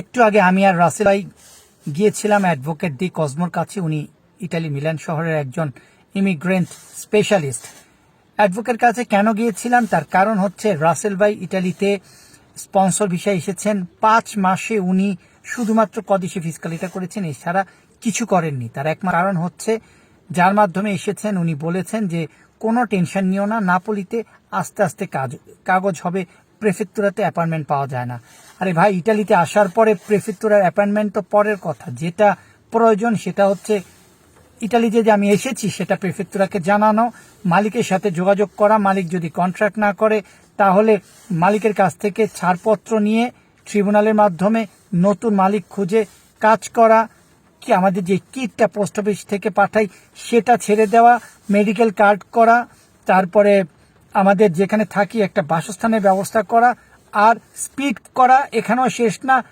একটু আগে আমি আর রাসেল ভাই গিয়েছিলাম অ্যাডভোকেট ডি কসমোর কাছে। উনি ইটালি মিলান শহরের একজন ইমিগ্রেন্ট স্পেশালিস্ট অ্যাডভোকেট কাছে কেন গিয়েছিলাম? তার কারণ হচ্ছে রাসেল ভাই ইটালিতে স্পন্সর ভিসায় এসেছেন। পাঁচ মাসে উনি শুধুমাত্র কদিশে ফিসকালিটা করেছেন, এছাড়া কিছু করেননি। তার এক কারণ হচ্ছে যার মাধ্যমে এসেছেন, উনি বলেছেন যে কোনো টেনশন নিও না, নাপোলিতে আস্তে আস্তে কাজ, কাগজ হবে প্রেফেক্টুরাতে অ্যাপয়েন্টমেন্ট পাওয়া যায় না। আরে ভাই, ইটালিতে আসার পরে প্রেফেক্টুরার অ্যাপয়েন্টমেন্ট তো পরের কথা। যেটা প্রয়োজন সেটা হচ্ছে ইটালিতে যে আমি এসেছি, সেটা প্রেফেক্টুরাকে জানানো, মালিকের সাথে যোগাযোগ করা, মালিক যদি কন্ট্রাক্ট না করে, তাহলে মালিকের কাছ থেকে ছাড়পত্র নিয়ে ট্রিব্যুনালের মাধ্যমে নতুন মালিক খুঁজে কাজ করা, কি আমাদের যে কিটটা পোস্ট অফিস থেকে পাঠাই, সেটা ছেড়ে দেওয়া মেডিকেল কার্ড করা, তারপরে আমাদের যেখানে থাকি একটা বাসস্থানের ব্যবস্থা করা আর স্পিড করা এখানেও শেষ না।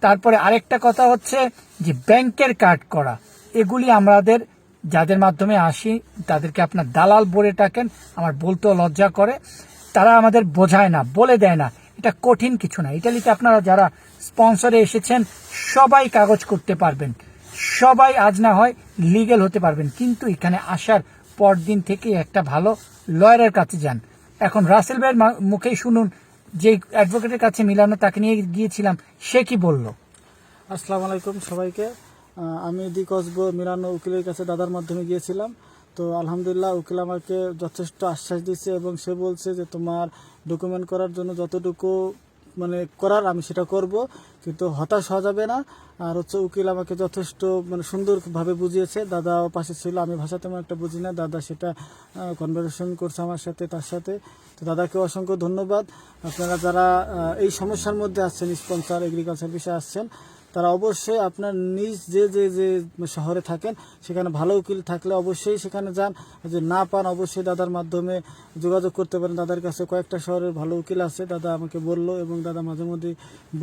তারপরে আরেকটা কথা হচ্ছে যে ব্যাংকের কার্ড করা। এগুলি আমাদের যাদের মাধ্যমে আসি, তাদেরকে আপনার দালাল বলে টাকেন আমার বলতেও লজ্জা করে। তারা আমাদের বোঝায় না, বলে দেয় না। এটা কঠিন কিছু না। ইটালিতে আপনারা যারা স্পন্সরে এসেছেন, সবাই কাগজ করতে পারবেন। সবাই আজ না হয় লিগেল হতে পারবেন। কিন্তু এখানে আসার পর দিন থেকে একটা ভালো লয়ারের কাছে যান। এখন রাসেল ভাইয়ের মুখেই শুনুন যে অ্যাডভোকেটের কাছে মিলানো তাকে নিয়ে গিয়েছিলাম, সে কি বলল? আসসালামু আলাইকুম সবাইকে। আমি দি কসবো মিলানো উকিলের কাছে দাদার মাধ্যমে গিয়েছিলাম। তো আলহামদুলিল্লাহ, উকিল আমাকে যথেষ্ট আশ্বাস দিচ্ছে এবং সে বলছে যে তোমার ডকুমেন্ট করার জন্য যতটুকু মানে করার, আমি সেটা করব, কিন্তু হতাশ হওয়া যাবে না। আর হচ্ছে উকিল আমাকে যথেষ্ট মানে সুন্দরভাবে বুঝিয়েছে। দাদা পাশে ছিল, আমি ভাষা তেমন একটা বুঝি না। দাদা সেটা কনভারসেশন করছে আমার সাথে, তার সাথে। তো দাদাকে অসংখ্য ধন্যবাদ। আপনারা যারা এই সমস্যার মধ্যে আসছেন স্পন্সার এগ্রিকালচার বিষয়ে আসছেন তারা অবশ্যই আপনার নিজ যে যে যে শহরে থাকেন সেখানে ভালো উকিল থাকলে অবশ্যই সেখানে যান। যে না পান অবশ্যই দাদার মাধ্যমে যোগাযোগ করতে পারেন। দাদার কাছে কয়েকটা শহরের ভালো উকিল আছে দাদা আমাকে বলল এবং দাদা মাঝে মধ্যে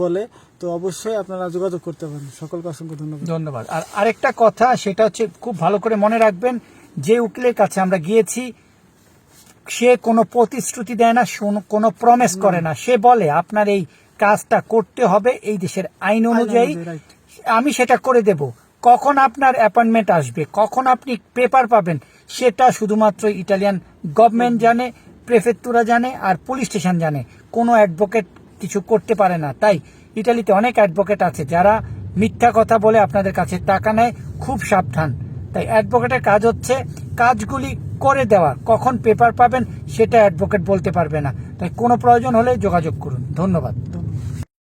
বলে। তো অবশ্যই আপনারা যোগাযোগ করতে পারেন। সকলকে অসংখ্য ধন্যবাদ। ধন্যবাদ। আর আরেকটা কথা সেটা হচ্ছে খুব ভালো করে মনে রাখবেন যে উকিলের কাছে আমরা গিয়েছি সে কোনো প্রতিশ্রুতি দেয় না কোনো প্রমিস করে না। সে বলে আপনার এই কাজটা করতে হবে এই দেশের আইন অনুযায়ী। আমি সেটা করে দেব। কখন আপনার অ্যাপয়েন্টমেন্ট আসবে? কখন আপনি পেপার পাবেন? সেটা শুধুমাত্র ইটালিয়ান গভর্নমেন্ট জানে প্রেফেক্টুরা জানে আর পুলিশ স্টেশন জানে। কোনো অ্যাডভোকেট কিছু করতে পারে না। তাই ইটালিতে অনেক অ্যাডভোকেট আছে যারা মিথ্যা কথা বলে আপনাদের কাছে টাকা নেয় খুব সাবধান। তাই অ্যাডভোকেটের কাজ হচ্ছে কাজগুলি করে দেওয়া। কখন পেপার পাবেন সেটা অ্যাডভোকেট বলতে পারবে না। তাই কোনো প্রয়োজন হলে যোগাযোগ করুন। ধন্যবাদ।